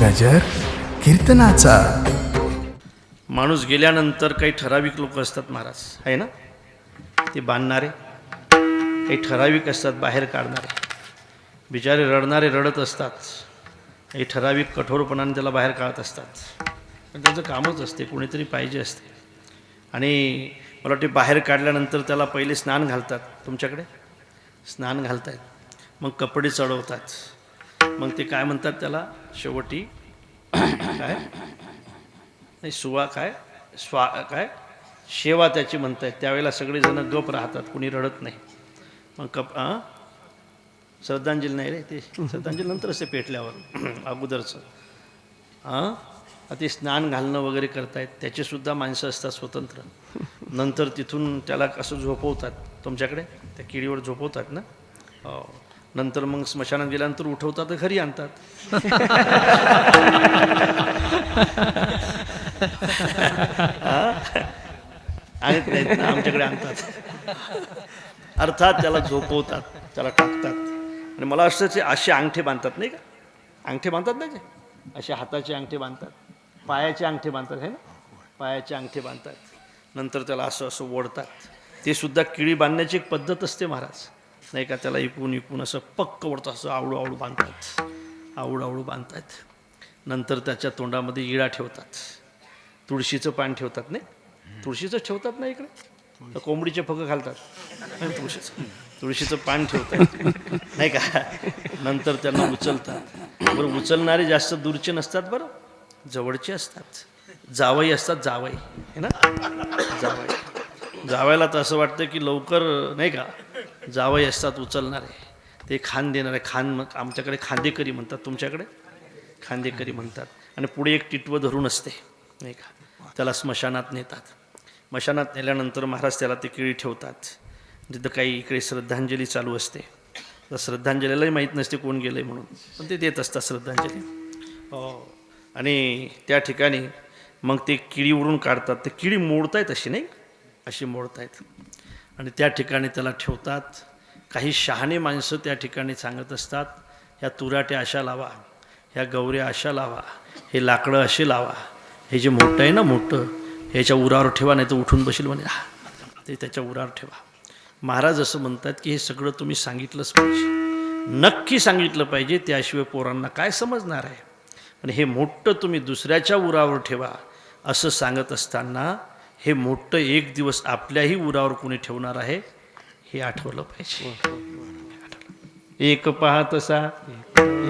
गजर कीर्तनाचा. माणूस गेल्यानंतर काही ठराविक लोक असतात महाराज आहे ना? ते बांधणारे काही ठराविक असतात बाहेर काढणारे. बिचारे रडणारे रडत असतात. काही ठराविक कठोरपणाने त्याला बाहेर काढत असतात. पण त्याचं कामच असते कोणीतरी पाहिजे असते. आणि मला वाटते बाहेर काढल्यानंतर त्याला पहिले स्नान घालतात. तुमच्याकडे? स्नान घालतात मग कपडे चढवतात. मग ते काय म्हणतात त्याला? शेवटी काय? नाही सुवा काय? स्वा काय? शेवा त्याची म्हणतायत. त्यावेळेला सगळेजण गप राहतात कुणी रडत नाही. मग कप हां श्रद्धांजली नाही रे ते श्रद्धांजली नंतर ते पेटल्यावर अगोदरचं. हां ते स्नान घालणं वगैरे करतायत. त्याचेसुद्धा माणसं असतात स्वतंत्र. नंतर तिथून त्याला असं झोपवतात. तुमच्याकडे? त्या किडीवर झोपवतात ना? हो. नंतर मग स्मशानात गेल्यानंतर उठवतात तर घरी आणतात. आणत नाहीत ना आमच्याकडे आणतात. अर्थात त्याला झोपवतात त्याला टाकतात. आणि मला असं ते असे अंगठे बांधतात नाही का? अंगठे बांधतात ना ते असे हाताचे अंगठे बांधतात पायाचे अंगठे बांधतात आहे ना? पायाचे अंगठे बांधतात. नंतर त्याला असं असं ओढतात. ते सुद्धा किळी बांधण्याची एक पद्धत असते महाराज. नाही का त्याला इकून इकून असं पक्क ओढतं असं आवडू आवडू बांधतात. आवडू आवडू बांधतात. नंतर त्याच्या तोंडामध्ये इळा ठेवतात. तुळशीचं पान ठेवतात नाही? तुळशीचं ठेवतात ना इकडे? कोंबडीचे फकं घालतात तुळशीचं. तुळशीचं पान ठेवतात. नाही का? नंतर त्यांना उचलतात. बरं उचलणारे जास्त दूरचे नसतात बरं? जवळचे असतात. जावई असतात जावई. है ना? जावई. जावायला तर असं वाटतं की लवकर नाही का जावई असतात उचलणारे. ते खान देणारे खान मग आमच्याकडे खांदेकरी म्हणतात तुमच्याकडे? खांदेकरी म्हणतात. आणि पुढे एक टिटवं धरून असते नाही का. त्याला स्मशानात नेतात. स्मशानात नेल्यानंतर महाराज त्याला ते केळी ठेवतात. तिथं काही इकडे श्रद्धांजली चालू असते. तर श्रद्धांजलीलाही माहीत नसते कोण गेलं म्हणून. पण ते देत असतात श्रद्धांजली. हो. आणि त्या ठिकाणी मग ते किडी उडून काढतात. ते किडी मोडतायत अशी नाही? अशी मोडतायत. आणि त्या ठिकाणी त्याला ठेवतात. काही शहाणे माणसं त्या ठिकाणी सांगत असतात ह्या तुराट्या अशा लावा ह्या गौऱ्या अशा लावा हे लाकडं असे लावा हे जे मोठं आहे ना मोठं ह्याच्या उरावर ठेवा नाही तर उठून बसेल म्हणे "हा, ते त्याच्या उरावर ठेवा. महाराज असं म्हणतात की हे सगळं तुम्ही सांगितलंच पाहिजे. नक्की सांगितलं पाहिजे त्याशिवाय पोरांना काय समजणार आहे? पण हे मोठं तुम्ही दुसऱ्याच्या उरावर ठेवा असं सांगत असताना हे मोठं एक दिवस आपल्याही उरावर कोणी ठेवणार आहे हे आठवलं पाहिजे. एक पाहतसा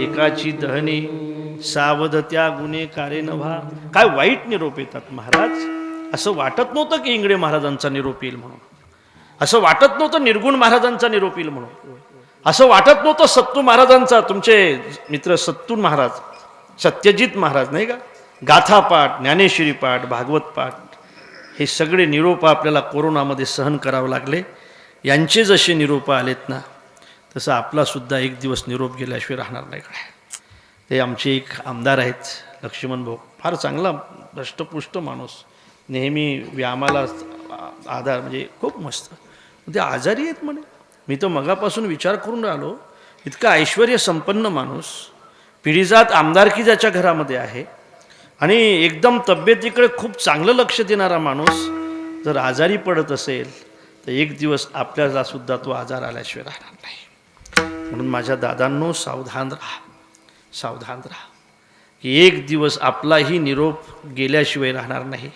एकाची दहने सावध त्या गुन्हे कारे नव्हा. काय वाईट निरोप येतात महाराज? असं वाटत नव्हतं की इंगडे महाराजांचा निरोप येईल म्हणून. असं वाटत नव्हतं निर्गुण महाराजांचा निरोप येईल म्हणून. असं वाटत नव्हतं सत्तू महाराजांचा तुमचे मित्र सत्तून महाराज सत्यजित महाराज नाही का? गाथापाठ ज्ञानेश्वरी पाठ भागवत पाठ हे सगळे निरोप आपल्याला कोरोनामध्ये सहन करावं लागले. यांचे जसे निरोप आलेत ना तसं आपलासुद्धा एक दिवस निरोप गेल्याशिवाय राहणार नाही काय. ते आमचे एक आमदार आहेत लक्ष्मण भाऊ. फार चांगला दष्टपुष्ट माणूस. नेहमी व्यायामाला आधार म्हणजे खूप मस्त. ते आजारी आहेत म्हणे. मी तर मगापासून विचार करून राहिलो इतका ऐश्वर संपन्न माणूस पिढीजात आमदारकी ज्याच्या घरामध्ये आहे आणि एकदम तब्येतीकडे खूप चांगलं लक्ष देणारा माणूस जर आजारी पडत असेल तर एक दिवस आपल्याला सुद्धा तो आजार आल्याशिवाय राहणार नाही. म्हणून माझ्या दादांनो सावधान राहा. सावधान राहा. की एक दिवस आपलाही निरोप गेल्याशिवाय राहणार नाही.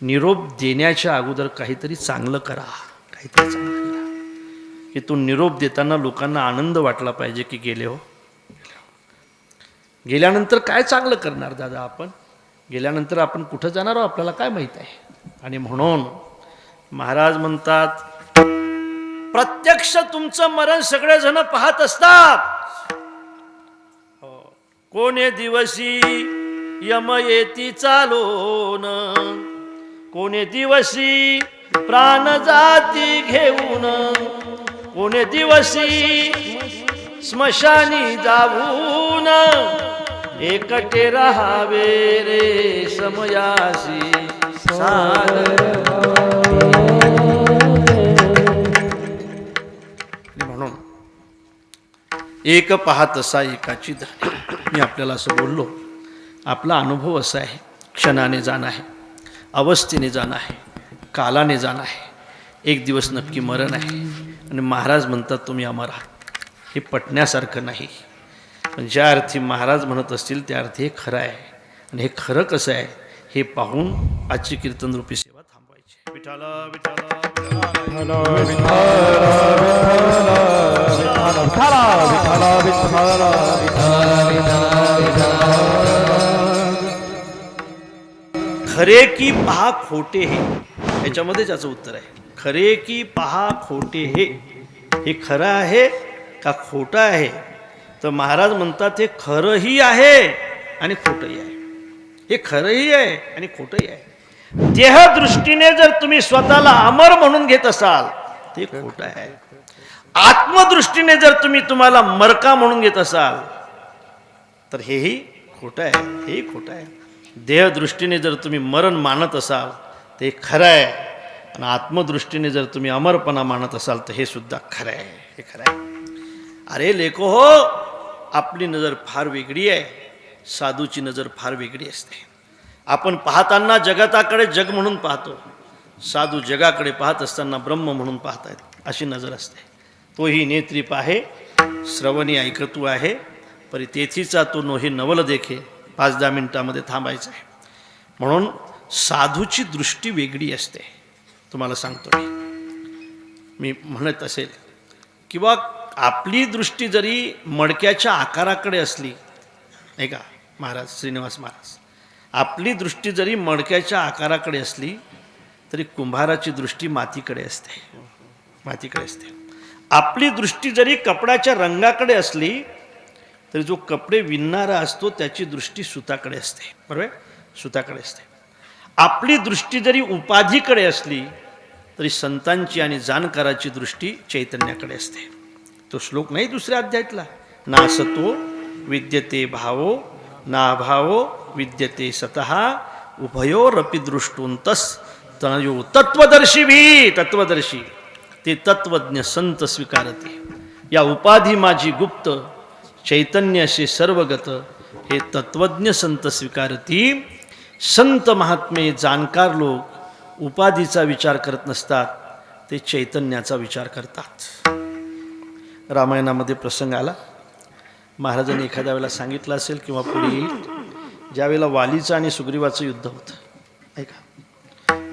निरोप देण्याच्या अगोदर काहीतरी चांगलं करा. काहीतरी चांगलं करा. की तो निरोप देताना लोकांना आनंद वाटला पाहिजे की गेले हो. गेल्यानंतर काय चांगलं करणार दादा आपण? गेल्यानंतर आपण कुठं जाणार आहोत आपल्याला काय माहीत आहे? आणि म्हणून महाराज म्हणतात प्रत्यक्ष तुमचं मरण सगळेजण पाहत असतात. हो. कोणे दिवशी यम येती चालोन? कोणे दिवशी प्राण जाती घेऊन? कोणे दिवशी स्मशानी जाऊन? एकटे राहावे रे समयासी म्हणून एक पाहत असा एकाची मी आपल्याला असं बोललो आपला अनुभव असा आहे क्षणाने जाणं आहे अवस्थेने जाणं आहे कालाने जाणं आहे एक दिवस नक्की मरण आहे. आणि महाराज म्हणतात तुम्ही अमर आहात हे पटण्यासारखं नाही. पण ज्या अर्थी महाराज म्हणत असतील त्या अर्थी हे खरं आहे आणि हे खरं कसं आहे हे पाहून आजची कीर्तनरूपी सेवा थांबवायची विठाला विठाला खरे की पहा खोटे हे याच्यामध्ये त्याचं उत्तर आहे खरे की पहा खोटे हे हे खरं आहे का खोटं आहे तर महाराज म्हणतात हे खरंही आहे आणि खोटंही आहे. हे खरंही आहे आणि खोटंही आहे. देहदृष्टीने जर तुम्ही स्वतःला अमर म्हणून घेत असाल ते खोटं आहे. आत्मदृष्टीने जर तुम्ही तुम्हाला मरका म्हणून घेत असाल तर हेही खोटं आहे हेही खोटं आहे. देहदृष्टीने जर तुम्ही मरण मानत असाल ते खरं आहे. आणि आत्मदृष्टीने जर तुम्ही अमरपणा मानत असाल तर हे सुद्धा खरं आहे हे खरं आहे. अरे लेको हो आपली नजर फार वेगळी आहे. साधूची नजर फार वेगळी असते. आपण पाहताना जगताकडे जग म्हणून पाहतो. साधू जगाकडे पाहत असताना ब्रह्म म्हणून पाहतायत. अशी नजर असते. तोही नेत्री पाहे श्रवणी ऐकतू आहे. परी तेथीचा तो नोही नवल देखे. पाच दहा मिनिटामध्ये थांबायचं आहे. म्हणून साधूची दृष्टी वेगळी असते. तुम्हाला सांगतो मी. म्हणत असेल किंवा आपली दृष्टी जरी मडक्याच्या आकाराकडे असली नाही का महाराज श्रीनिवास महाराज आपली दृष्टी जरी मडक्याच्या आकाराकडे असली तरी कुंभाराची दृष्टी मातीकडे असते. मातीकडे असते. आपली दृष्टी जरी कपड्याच्या रंगाकडे असली तरी जो कपडे विणणारा असतो त्याची दृष्टी सुताकडे असते. बरोबर? सुताकडे असते. आपली दृष्टी जरी उपाधीकडे असली तरी संतांची आणि जाणकाराची दृष्टी चैतन्याकडे असते. तो श्लोक नाही दुसऱ्या अध्यायातला. ना सतो विद्यते भावो ना भावो विद्यते स्वतः उभयोरपि दृष्टोंतस तनयो तत्वदर्शी भी तत्वदर्शी ते तत्वज्ञ संत स्वीकारते। या उपाधी माझी गुप्त चैतन्याशी सर्वगत हे तत्वज्ञ संत स्वीकारती। संत महात्मे जाणकार लोक उपाधीचा विचार करत नसतात ते चैतन्याचा विचार करतात। रामायणामध्ये प्रसंग आला. महाराजांनी एखाद्या वेळेला सांगितलं असेल किंवा पुढे येईल ज्यावेळेला वालीचं आणि सुग्रीवाचं युद्ध होतं. ऐका.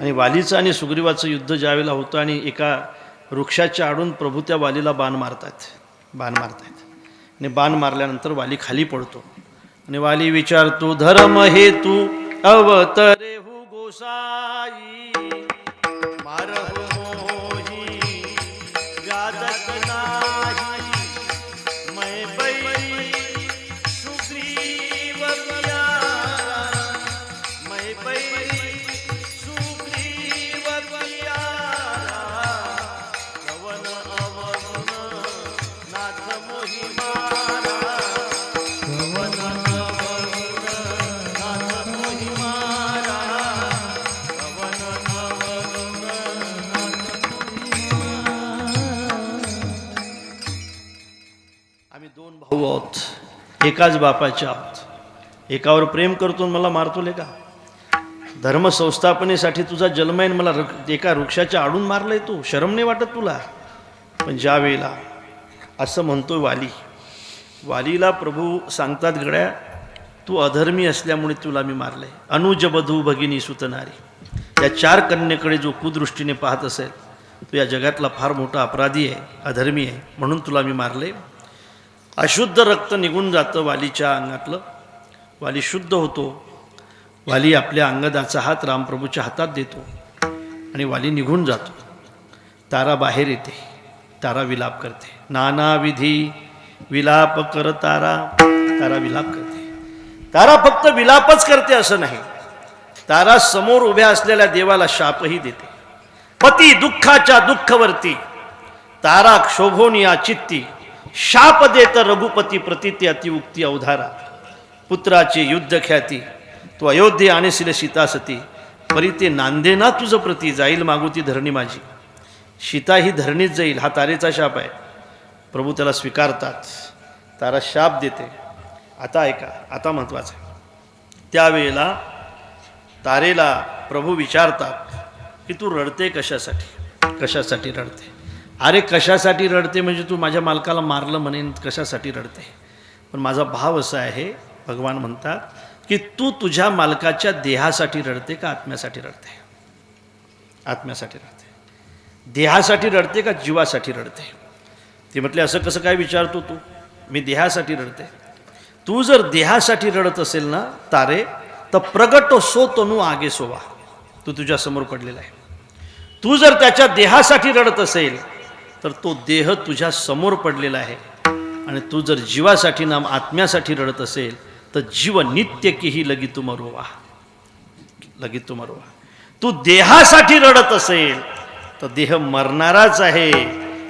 आणि वालीचं आणि सुग्रीवाचं युद्ध ज्यावेळेला होतं आणि एका वृक्षाच्या आडून प्रभू त्या वालीला बाण मारतात बाण मारतात आणि बाण मारल्यानंतर वाली खाली पडतो. आणि वाली विचारतो धर्म हे तू अवतर आम्ही दोन भाऊ आहोत. एकाच बापाचे आहोत. एकावर प्रेम करतो मला मारतो ले का? धर्म संस्थापनेसाठी तुझा जन्म आहे मला एका वृक्षाच्या आडून मारलंय तू. शरम नाही वाटत तुला? पण ज्या वेळेला असं म्हणतो वाली. वालीला प्रभू सांगतात गड्या तू अधर्मी असल्यामुळे तुला मी मारलंय. अनुज बधू भगिनी सुतनारी. या चार कन्येकडे जो कुदृष्टीने पाहत असेल तो या जगातला फार मोठा अपराधी आहे अधर्मी आहे म्हणून तुला मी मारले अशुद्ध रक्त निघून जातं वालीच्या अंगातलं. वाली शुद्ध होतो. वाली आपल्या अंगदाचा हात रामप्रभूच्या हातात देतो. आणि वाली निघून जातो. तारा बाहेर येते. तारा विलाप करते. नाना विधी विलाप कर तारा. तारा विलाप करते. तारा फक्त विलापच करते असं नाही. तारा समोर उभ्या असलेल्या देवाला शापही देते. पती दुःखाच्या दुःखवर्ती. तारा क्षोभोनिया चित्ती. शाप देत रघुपती प्रतीते अतिउक्ती अवधारा. पुत्राची युद्ध ख्याती तू अयोध्ये आणशील सीतासती. परी ते नांदेना तुझं प्रती जाईल मागुती धरणी माझी. सीता ही धरणीत जाईल हा तारेचा शाप आहे. प्रभू त्याला स्वीकारतात तारा शाप देते. आता ऐका आता महत्त्वाचं आहे. त्यावेळेला तारेला प्रभू विचारतात की तू रडते कशासाठी? कशासाठी रडते? अरे कशासाठी रडते म्हणजे तू माझ्या मालकाला मारलं म्हणेन कशासाठी रडते? पण माझा भाव असा आहे भगवान म्हणतात की तू तुझ्या मालकाच्या देहासाठी रडते का आत्म्यासाठी रडते? आत्म्यासाठी रडते. देहासाठी रडते का जीवासाठी रडते? ते म्हटले असं कसं काय विचारतो तू? मी देहासाठी रडते. तू जर देहासाठी रडत असेल ना तारे तर प्रगट सो तनू आगे सोवा. तू तुझ्यासमोर पडलेला आहे. तू जर त्याच्या देहासाठी रडत असेल तर तो देह तुझ्या समोर पडलेला आहे. आणि तू जर जीवासाठी नाम आत्म्यासाठी रडत असेल तर जीव नित्य की लगी तू मरोवा लगी तू मरोवा तू देहासाठी रडत असेल तर देह मरणाराच आहे.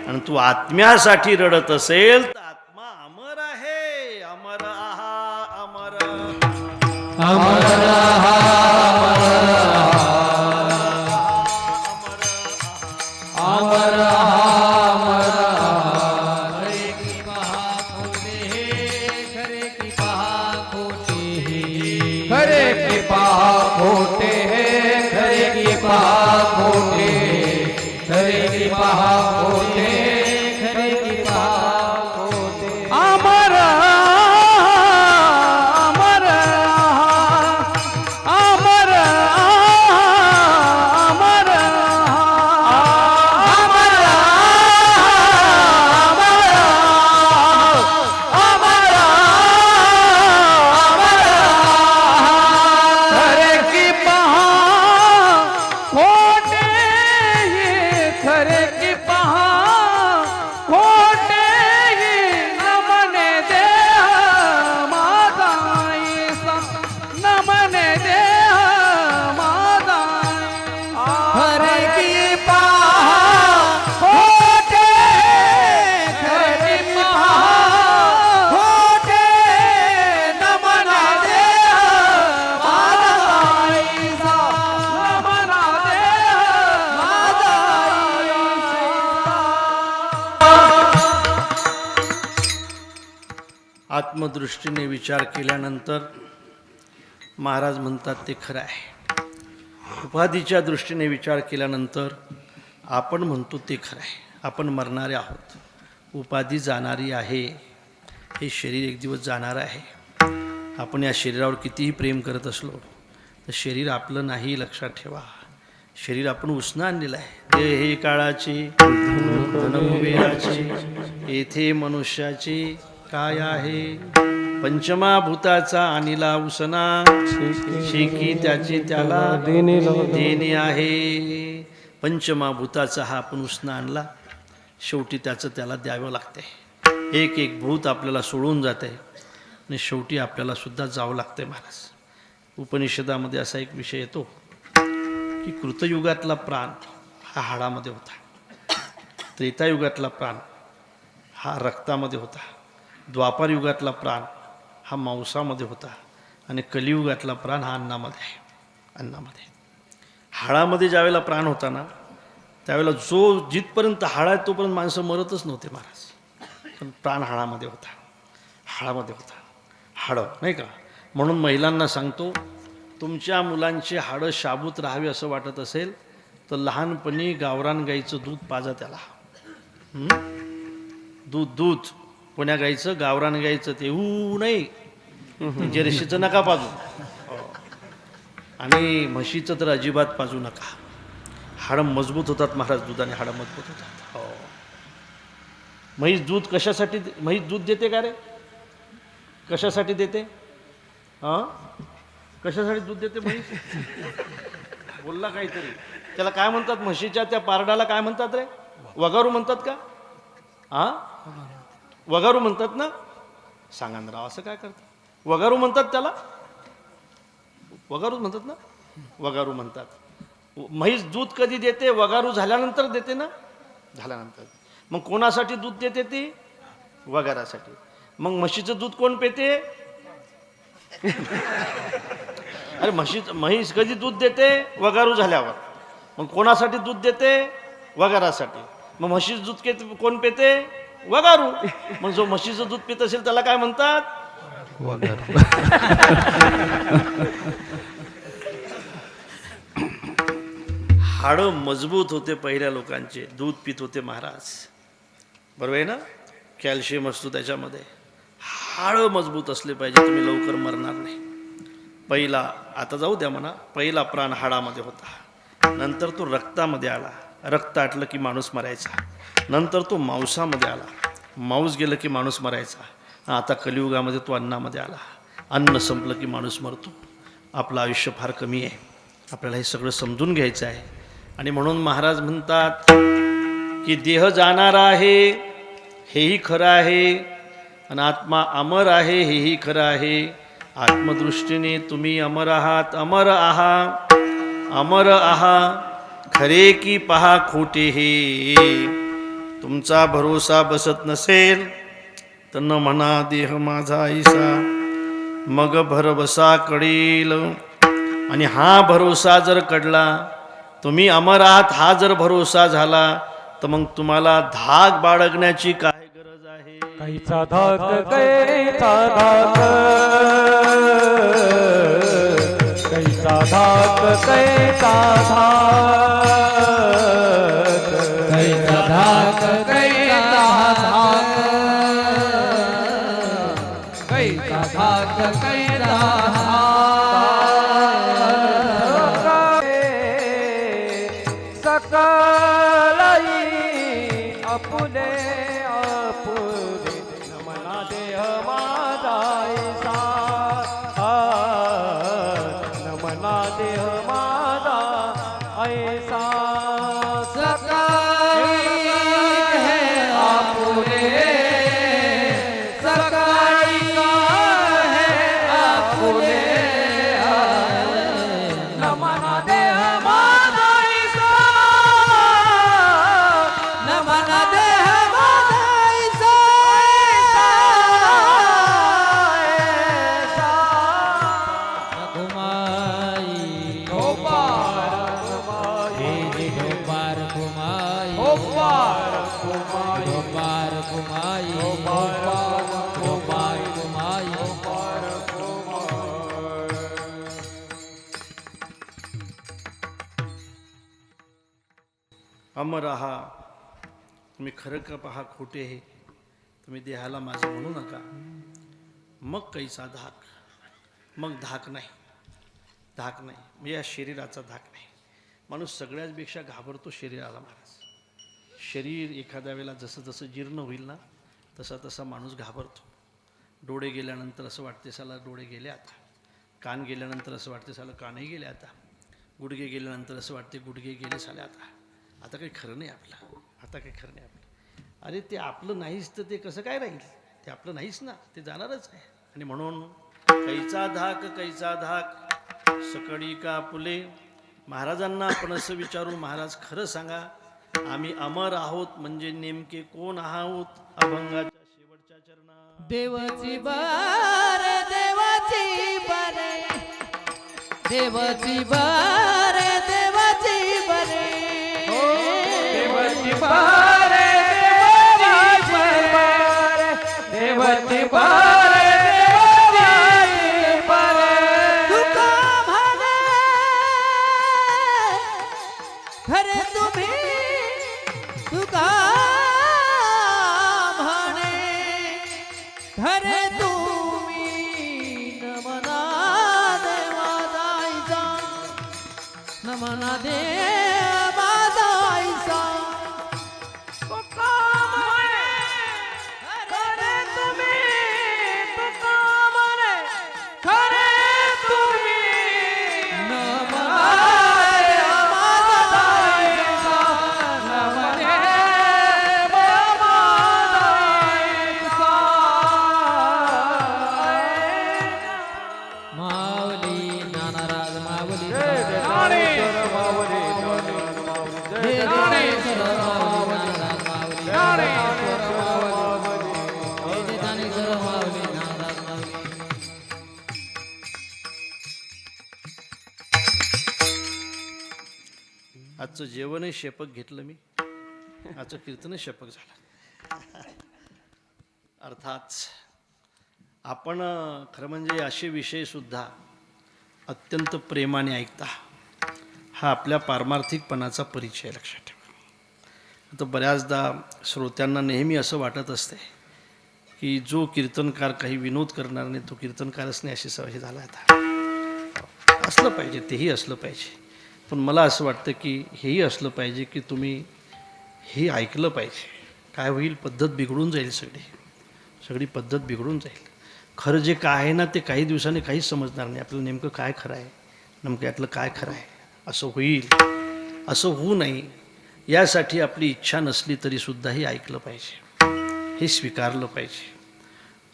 आणि तू आत्म्यासाठी रडत असेल तर आत्मा अमर आहे. अमर आहा अमर. खरे आत्मदृष्टीने विचार केल्यानंतर महाराज म्हणतात ते खरं आहे. उपाधीच्या दृष्टीने विचार केल्यानंतर आपण म्हणतो ते खरं आहे. आपण मरणारे आहोत. उपाधी जाणारी आहे. हे शरीर एक दिवस जाणार आहे. आपण या शरीरावर कितीही प्रेम करत असलो तर शरीर आपलं नाही लक्षात ठेवा. शरीर आपण उसणं आणलेलं आहे. ते हे काळाचे धनकुबेराचे येथे मनुष्याचे काय आहे? पंचमाभूताचा अनिला उसना. शेकी त्याचे त्याला देणे आहे. पंचमाभूताचा हा आपण उसना आणला. शेवटी त्याचं त्याला द्यावं लागते एक एक भूत आपल्याला सोडून जात आहे आणि शेवटी आपल्याला सुद्धा जावं लागते महाराज उपनिषदामध्ये असा एक विषय येतो की कृतयुगातला प्राण हा हाडामध्ये होता. त्रेतायुगातला प्राण हा रक्तामध्ये होता. द्वापार युगातला प्राण हा मांसामध्ये होता आणि कलियुगातला प्राण हा अन्नामध्ये आहे. अन्नामध्ये. हाळामध्ये ज्यावेळेला प्राण होता ना त्यावेळेला जो जिथपर्यंत हाड आहे तोपर्यंत माणसं मरतच नव्हते महाराज. पण प्राण हाळामध्ये होता. हाळामध्ये होता. हाडं नाही का? म्हणून महिलांना सांगतो तुमच्या मुलांची हाडं शाबूत राहावी असं वाटत असेल तर लहानपणी गावरान गाईचं दूध पाजा त्याला. दूध दूध. पुण्या गाईचं गावरान गाईचं ते ऊ नाही. जर्शीचं नका पाजू. आणि म्हशीचं तर अजिबात पाजू नका. हाडं मजबूत होतात महाराज दुधाने हाडं मजबूत होतात. हो. म्हैस दूध कशासाठी म्हैस दूध देते का रे? कशासाठी देते? हां कशासाठी दूध देते म्हैस? बोलला काहीतरी. त्याला काय म्हणतात? म्हशीच्या त्या पारडाला काय म्हणतात रे? वगारू म्हणतात का? हां वगारू म्हणतात ना सांगा ना राव असं काय करतात? वगारू म्हणतात त्याला? वगारू म्हणतात ना? वगारू म्हणतात. म्हैस दूध कधी देते? वगारू झाल्यानंतर देते ना? झाल्यानंतर. मग कोणासाठी दूध देते ती? वगारासाठी. मग म्हशीचं दूध कोण पेते? अरे म्हशीचं म्हैस कधी दूध देते? वगारू झाल्यावर. मग कोणासाठी दूध देते? वगारासाठी. मग म्हशीचं दूध के कोण पेते? वगारू. मग जो म्हशीचं दूध पित असेल त्याला काय म्हणतात? हाड मजबूत होते पहिल्या लोकांचे. दूध पित होते महाराज. बरोबर आहे ना? कॅल्शियम असतो त्याच्यामध्ये. हाड मजबूत असले पाहिजे तुम्ही लवकर मरणार नाही. पहिला आता जाऊ द्या म्हणा. पहिला प्राण हाडामध्ये होता. नंतर तो रक्तामध्ये आला. रक्त आटलं की माणूस मरायचा. नंतर तो मांसामध्ये आला. मांस गेलं की माणूस मरायचा. आता कलियुगामध्ये तो अन्नामध्ये आला. अन्न संपलं की माणूस मरतो. आपलं आयुष्य फार कमी आहे. आपल्याला हे सगळं समजून घ्यायचं आहे. आणि म्हणून महाराज म्हणतात की देह जाणार आहे हेही खरं आहे. आणि आत्मा अमर आहे हेही खरं आहे. आत्मदृष्टीने तुम्ही अमर आहात. अमर आहा. अमर आहा. खरे की पहा खोटे हे तुमचा भरोसा बसत नसेल तर न म्हणा देह माझा ऐसा. मग भरवसा कडेल आणि हा भरोसा जर कडला तुम्ही अमर आहात हा जर भरोसा झाला तर मग तुम्हाला धाक बाळगण्याची काय गरज आहे. काहीचा धाक काहीचा धाक. कैचा धाक कैचा अमर आहा. तुम्ही खरं का पहा खोटे हे? तुम्ही देहाला माझं म्हणू नका. मग कैसा धाक? मग धाक नाही. धाक नाही. म्हणजे या शरीराचा धाक नाही. माणूस सगळ्याचपेक्षा घाबरतो शरीराला महाराज शरीर एखाद्या वेळेला जसं जसं जीर्ण होईल ना तसा तसा माणूस घाबरतो. डोळे गेल्यानंतर असं वाटते साला डोळे गेले आता. कान गेल्यानंतर असं वाटते साला कानही गेले आता. गुडघे गेल्यानंतर असं वाटते गुडघे गेले साले आता. आता काही खरं नाही आपलं. आता काही खरं नाही आपलं. अरे ते आपलं नाहीच तर ते कसं काय राहील? ते आपलं नाहीच ना. ते जाणारच आहे. आणि म्हणून कैचा धाक कैचा धाक सकळी का फुले? महाराजांना आपण असं विचारू महाराज खरं सांगा आम्ही अमर आहोत म्हणजे नेमके कोण आहोत? अभंगाच्या शेवटच्या चरणा देवाची बार देवाची बरे. देवाची बार देवाची आजचं जेवणही शेपक घेतलं मी. आजचं कीर्तनही शेपक झालं. अर्थात आपण खरं म्हणजे असे विषय सुद्धा अत्यंत प्रेमाने ऐकता हा आपल्या पारमार्थिकपणाचा परिचय लक्षात ठेवा. आता बऱ्याचदा श्रोत्यांना नेहमी असं वाटत असते की जो कीर्तनकार काही विनोद करणार नाही तो कीर्तनकारच नाही अशी सवय झाला आता. असलं पाहिजे तेही असलं पाहिजे. पण मला असं वाटतं की हेही असलं पाहिजे की तुम्ही हे ऐकलं पाहिजे. काय होईल? पद्धत बिघडून जाईल सगळी. सगळी पद्धत बिघडून जाईल. खरं जे काय आहे ना ते काही दिवसांनी काहीच समजणार नाही. आपल्याला नेमकं काय खरं आहे? नेमकं यातलं काय खरं आहे? असं होईल. असं होऊ नये यासाठी आपली इच्छा नसली तरीसुद्धा हे ऐकलं पाहिजे. हे स्वीकारलं पाहिजे.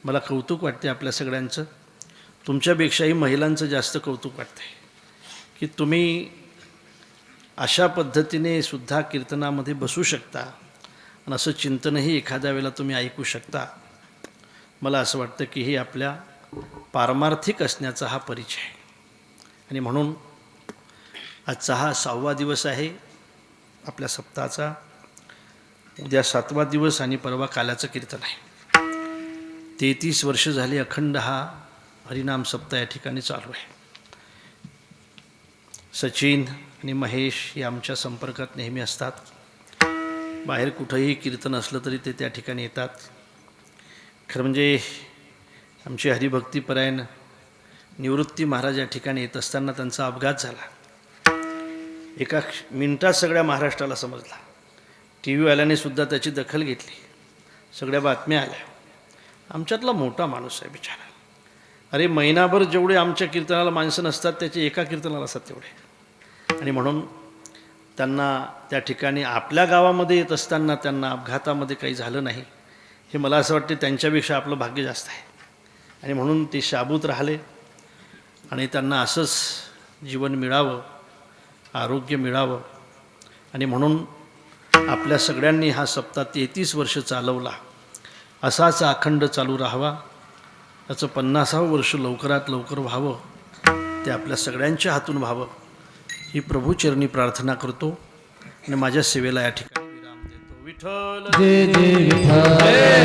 मला कौतुक वाटते आपल्या सगळ्यांचं. तुमच्यापेक्षाही महिलांचं जास्त कौतुक वाटतं की तुम्ही अशा पद्धतीने सुद्धा कीर्तनामध्ये बसू शकता. आणि असं चिंतनही एखाद्या वेळेला तुम्ही ऐकू शकता. मला असं वाटतं की हे आपल्या पारमार्थिक असण्याचा हा परिचय. आहे आणि म्हणून आजचा हा सहावा दिवस आहे आपल्या सप्ताहाचा. उद्या सातवा दिवस आणि परवा काल्याचं कीर्तन आहे. तेहतीस वर्ष झाली अखंड हा हरिनाम सप्ताह या ठिकाणी चालू आहे. सचिन आणि महेश हे आमच्या संपर्कात नेहमी असतात. बाहेर कुठंही कीर्तन असलं तरी ते त्या ठिकाणी येतात. खरं म्हणजे आमचे हरिभक्तीपरायण निवृत्ती महाराज या ठिकाणी येत असताना त्यांचा अपघात झाला. एका मिनटात मिनिटात सगळ्या महाराष्ट्राला समजला. टी व्हीवाल्याने सुद्धा त्याची दखल घेतली. सगळ्या बातम्या आल्या. आमच्यातला मोठा माणूस आहे बिचारा. अरे महिनाभर जेवढे आमच्या कीर्तनाला माणसं नसतात त्याचे एका कीर्तनाला असतात तेवढे. आणि म्हणून त्यांना त्या ठिकाणी आपल्या गावामध्ये येत असताना त्यांना अपघातामध्ये काही झालं नाही. हे मला असं वाटते त्यांच्यापेक्षा आपलं भाग्य जास्त आहे. आणि म्हणून ते शाबूत राहिले आणि त्यांना असंच जीवन मिळावं आरोग्य मिळावं. आणि म्हणून आपल्या सगळ्यांनी हा सप्ताह तेहतीस वर्ष चालवला. असाच अखंड चालू राहावा. त्याचं पन्नासावं वर्ष लवकरात लवकर व्हावं. ते आपल्या सगळ्यांच्या हातून व्हावं. ही प्रभूचरणी प्रार्थना करतो आणि माझ्या सेवेला या ठिकाणी विराम देतो. विठ्ठल. जय जय विठ्ठल.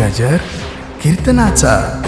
गजर कीर्तनाचा.